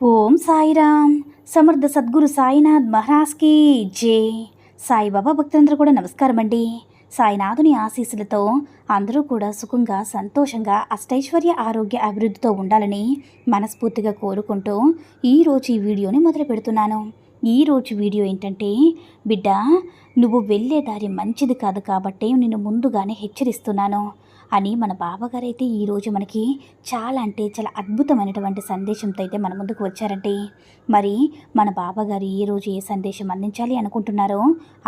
Om Sairam. సమర్థ సద్గురు సాయినాథ్ మహారాజ్కి జే. సాయిబాబా భక్తులందరూ కూడా నమస్కారం అండి సాయినాథుని ఆశీస్సులతో అందరూ కూడా సుఖంగా సంతోషంగా అష్టైశ్వర్య ఆరోగ్య అభివృద్ధితో ఉండాలని మనస్ఫూర్తిగా కోరుకుంటూ ఈరోజు ఈ వీడియోని మొదలు పెడుతున్నాను. ఈరోజు వీడియో ఏంటంటే బిడ్డ నువ్వు వెళ్ళే దారి మంచిది కాదు కాబట్టి నేను ముందుగానే హెచ్చరిస్తున్నాను. అని మన బావగారు అయితే ఈరోజు మనకి చాలా అంటే చాలా అద్భుతమైనటువంటి సందేశంతో అయితే మన ముందుకు వచ్చారండి మరి మన బావగారు ఈరోజు ఏ సందేశం అందించాలి అనుకుంటున్నారో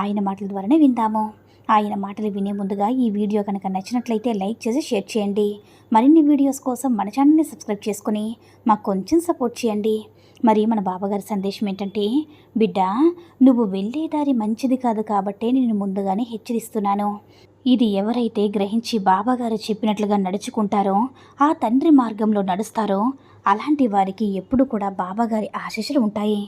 ఆయన మాటల ద్వారానే విందాము. ఆయన మాటలు వినే ముందుగా ఈ వీడియో కనుక నచ్చినట్లయితే లైక్ చేసి షేర్ చేయండి. మరిన్ని వీడియోస్ కోసం మన ఛానల్ని సబ్స్క్రైబ్ చేసుకుని మాకు కొంచెం సపోర్ట్ చేయండి. మరి మన బాబాగారి సందేశం ఏంటంటే బిడ్డ నువ్వు వెళ్ళే దారి మంచిది కాదు కాబట్టే నేను ముందుగానే హెచ్చరిస్తున్నాను. ఇది ఎవరైతే గ్రహించి బాబాగారు చెప్పినట్లుగా నడుచుకుంటారో ఆ తండ్రి మార్గంలో నడుస్తారో అలాంటి వారికి ఎప్పుడు కూడా బాబాగారి ఆశీస్సులు ఉంటాయి.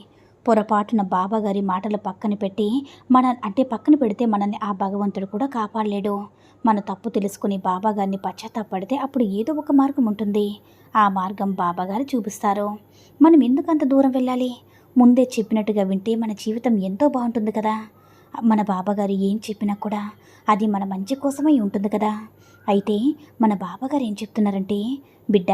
పొరపాటున బాబాగారి మాటలు పక్కన పెట్టి మన అంటే పక్కన పెడితే మనల్ని ఆ భగవంతుడు కూడా కాపాడలేడు. మన తప్పు తెలుసుకుని బాబాగారిని పశ్చాత్తాపడితే అప్పుడు ఏదో ఒక మార్గం ఉంటుంది. ఆ మార్గం బాబాగారు చూపిస్తారు. మనం ఎందుకంత దూరం వెళ్ళాలి? ముందే చెప్పినట్టుగా వింటే మన జీవితం ఎంతో బాగుంటుంది కదా. మన బాబాగారు ఏం చెప్పినా కూడా అది మన మంచి కోసమై ఉంటుంది కదా. అయితే మన బాబాగారు ఏం చెప్తున్నారంటే బిడ్డ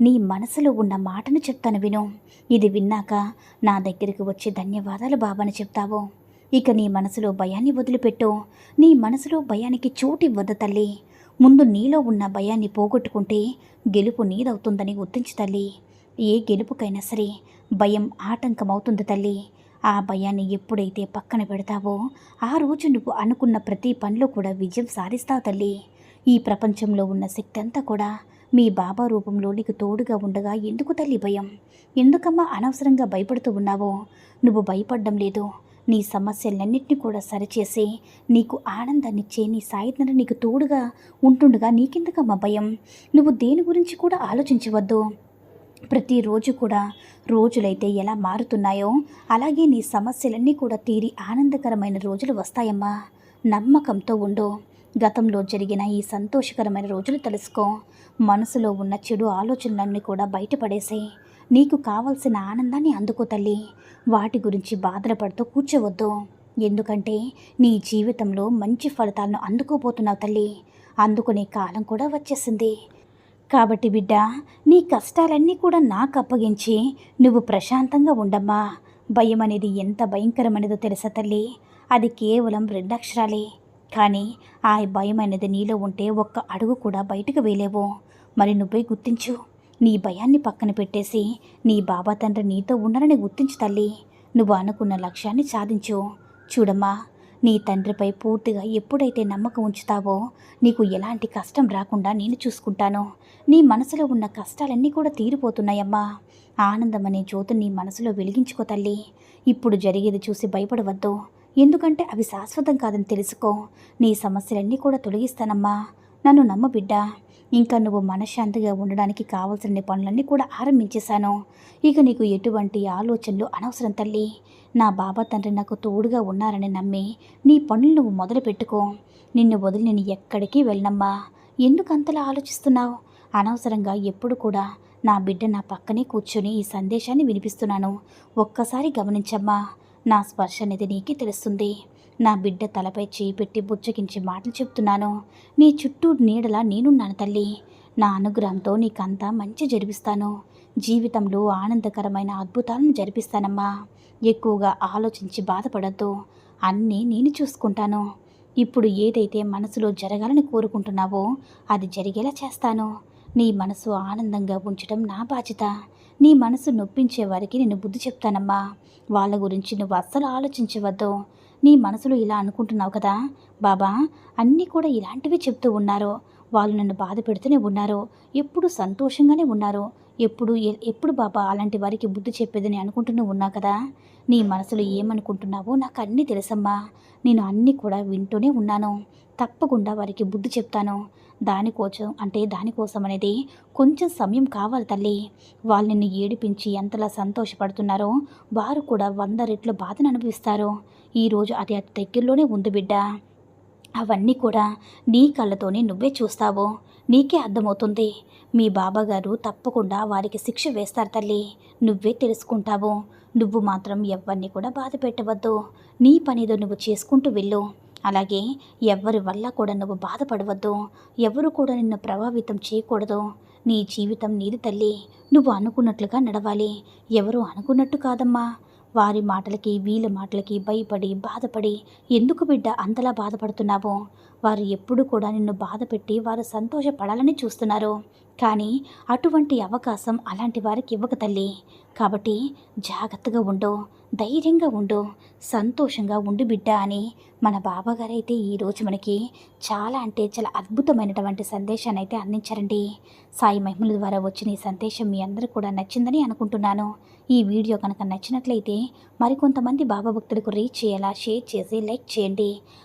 నీ మనసులో ఉన్న మాటను చెప్తాను విను. ఇది విన్నాక నా దగ్గరికి వచ్చి ధన్యవాదాలు బాబాని చెప్తావు. ఇక నీ మనసులో భయాన్ని వదిలిపెట్టు. నీ మనసులో భయానికి చోటు ఇవ్వద్దు తల్లి. ముందు నీలో ఉన్న భయాన్ని పోగొట్టుకుంటే గెలుపు నీదవుతుందని గుర్తించు తల్లి. ఏ గెలుపుకైనా సరే భయం ఆటంకమవుతుంది తల్లి. ఆ భయాన్ని ఎప్పుడైతే పక్కన పెడతావో ఆ రోజు నువ్వు అనుకున్న ప్రతి పనిలో కూడా విజయం సాధిస్తావు తల్లి. ఈ ప్రపంచంలో ఉన్న శక్తి అంతా కూడా మీ బాబా రూపంలో నీకు తోడుగా ఉండగా ఎందుకు తల్లి భయం? ఎందుకమ్మా అనవసరంగా భయపడుతూ ఉన్నావో? నువ్వు భయపడడం లేదు. నీ సమస్యలన్నింటినీ కూడా సరిచేసి నీకు ఆనందాన్నిచ్చే నీ సాయిధన నీకు తోడుగా ఉంటుండగా నీకెందుకమ్మా భయం? నువ్వు దేని గురించి కూడా ఆలోచించవద్దు. ప్రతిరోజు కూడా రోజులైతే ఎలా మారుతున్నాయో అలాగే నీ సమస్యలన్నీ కూడా తీరి ఆనందకరమైన రోజులు వస్తాయమ్మా. నమ్మకంతో ఉండు. గతంలో జరిగిన ఈ సంతోషకరమైన రోజులు తెలుసుకో. మనసులో ఉన్న చెడు ఆలోచనలన్నీ కూడా బయటపడేసే నీకు కావలసిన ఆనందాన్ని అందుకో తల్లి. వాటి గురించి బాధపడుతూ కూర్చోవద్దు. ఎందుకంటే నీ జీవితంలో మంచి ఫలితాలను అందుకోబోతున్నావు తల్లి. అందుకునే కాలం కూడా వచ్చేసింది. కాబట్టి బిడ్డ నీ కష్టాలన్నీ కూడా నాకు అప్పగించి నువ్వు ప్రశాంతంగా ఉండమ్మా. భయం అనేది ఎంత భయంకరమైనదో తెలుసా తల్లి? అది కేవలం రెండక్షరాలే. కానీ ఆ భయం అనేది నీలో ఉంటే ఒక్క అడుగు కూడా బయటకు వేయలేవు. మరి నువ్వే గుర్తించు. నీ భయాన్ని పక్కన పెట్టేసి నీ బాబా తండ్రి నీతో ఉండనని గుర్తించు తల్లి. నువ్వు అనుకున్న లక్ష్యాన్ని సాధించు. చూడమ్మా నీ తండ్రిపై పూర్తిగా ఎప్పుడైతే నమ్మకం ఉంచుతావో నీకు ఎలాంటి కష్టం రాకుండా నేను చూసుకుంటాను. నీ మనసులో ఉన్న కష్టాలన్నీ కూడా తీరిపోతున్నాయమ్మా. ఆనందం అనే జ్యోతి నీ మనసులో వెలిగించుకో తల్లి. ఇప్పుడు జరిగేది చూసి భయపడవద్దు. ఎందుకంటే అవి శాశ్వతం కాదని తెలుసుకో. నీ సమస్యలన్నీ కూడా తొలగిస్తానమ్మా. నన్ను నమ్మ బిడ్డా. ఇంకా నువ్వు మనశ్శాంతిగా ఉండడానికి కావలసిన పనులన్నీ కూడా ఆరంభించేశాను. ఇక నీకు ఎటువంటి ఆలోచనలు అనవసరం తల్లి. నా బాబా తండ్రి నాకు తోడుగా ఉన్నారని నమ్మి నీ పనులు నువ్వు మొదలు పెట్టుకో. నిన్ను వదిలి నేను ఎక్కడికి వెళ్ళనమ్మా. ఎందుకు అంతలా ఆలోచిస్తున్నావు? అనవసరంగా ఎప్పుడు కూడా నా బిడ్డ నా పక్కనే కూర్చొని ఈ సందేశాన్ని వినిపిస్తున్నాను. ఒక్కసారి గమనించమ్మా. నా స్పర్శ అనేది నీకే తెలుస్తుంది. నా బిడ్డ తలపై చేయి పెట్టి బుచ్చగించి మాటలు చెప్తున్నాను. నీ చుట్టూ నీడలా నేనున్నాను తల్లి. నా అనుగ్రహంతో నీకంతా మంచి జరిపిస్తాను. జీవితంలో ఆనందకరమైన అద్భుతాలను జరిపిస్తానమ్మా. ఎక్కువగా ఆలోచించి బాధపడద్దు. అన్నీ నేను చూసుకుంటాను. ఇప్పుడు ఏదైతే మనసులో జరగాలని కోరుకుంటున్నావో అది జరిగేలా చేస్తాను. నీ మనసు ఆనందంగా ఉంచడం నా బాధ్యత. నీ మనసు నొప్పించే వారికి నేను బుద్ధి చెప్తానమ్మా. వాళ్ళ గురించి నువ్వు అస్సలు ఆలోచించవద్దు. నీ మనసులో ఇలా అనుకుంటున్నావు కదా? బాబా అన్నీ కూడా ఇలాంటివి చెప్తూ ఉన్నారు. వాళ్ళు నన్ను బాధ పెడుతూనే ఉన్నారు. ఎప్పుడు సంతోషంగానే ఉన్నారు. ఎప్పుడు ఎప్పుడు బాబా అలాంటి వారికి బుద్ధి చెప్పేదని అనుకుంటూనే ఉన్నా కదా? నీ మనసులో ఏమనుకుంటున్నావో నాకు అన్నీ తెలుసమ్మా. నేను అన్నీ కూడా వింటూనే ఉన్నాను. తప్పకుండా వారికి బుద్ధి చెప్తాను. దానికోసం అంటే దానికోసం అనేది కొంచెం సమయం కావాలి తల్లి. వాళ్ళు నిన్ను ఏడిపించి ఎంతలా సంతోషపడుతున్నారో వారు కూడా వంద రెట్లు బాధను అనుభవిస్తారు. ఈరోజు అది అతి దగ్గరలోనే ఉంది బిడ్డ. అవన్నీ కూడా నీ కళ్ళతోనే నువ్వే చూస్తావు. నీకే అర్థమవుతుంది. మీ బాబాగారు తప్పకుండా వారికి శిక్ష వేస్తారు తల్లి. నువ్వే తెలుసుకుంటావు. నువ్వు మాత్రం ఎవరిని కూడా బాధ పెట్టవద్దు. నీ పనిదో నువ్వు చేసుకుంటూ వెళ్ళు. అలాగే ఎవరి వల్ల కూడా నువ్వు బాధపడవద్దు. ఎవరు కూడా నిన్ను ప్రభావితం చేయకూడదు. నీ జీవితం నీది తల్లి. నువ్వు అనుకున్నట్లుగా నడవాలి. ఎవరు అనుకున్నట్టు కాదమ్మా. వారి మాటలకి వీళ్ళ మాటలకి భయపడి బాధపడి ఎందుకు బిడ్డ అంతలా బాధపడుతున్నావో? వారు ఎప్పుడు కూడా నిన్ను బాధ పెట్టి వారు సంతోషపడాలని చూస్తున్నారు. కానీ అటువంటి అవకాశం అలాంటి వారికి ఇవ్వక తల్లి. కాబట్టి జాగ్రత్తగా ఉండు ధైర్యంగా ఉండు సంతోషంగా ఉండు బిడ్డ అని మన బాబాగారైతే ఈరోజు మనకి చాలా అంటే చాలా అద్భుతమైనటువంటి సందేశాన్ని అయితే అందించారండి. సాయి మహిమల ద్వారా వచ్చిన ఈ సందేశం మీ అందరూ కూడా నచ్చిందని అనుకుంటున్నాను. ఈ వీడియో కనుక నచ్చినట్లయితే మరికొంతమంది బాబా భక్తులకు రీచ్ చేయాలా షేర్ చేసి లైక్ చేయండి.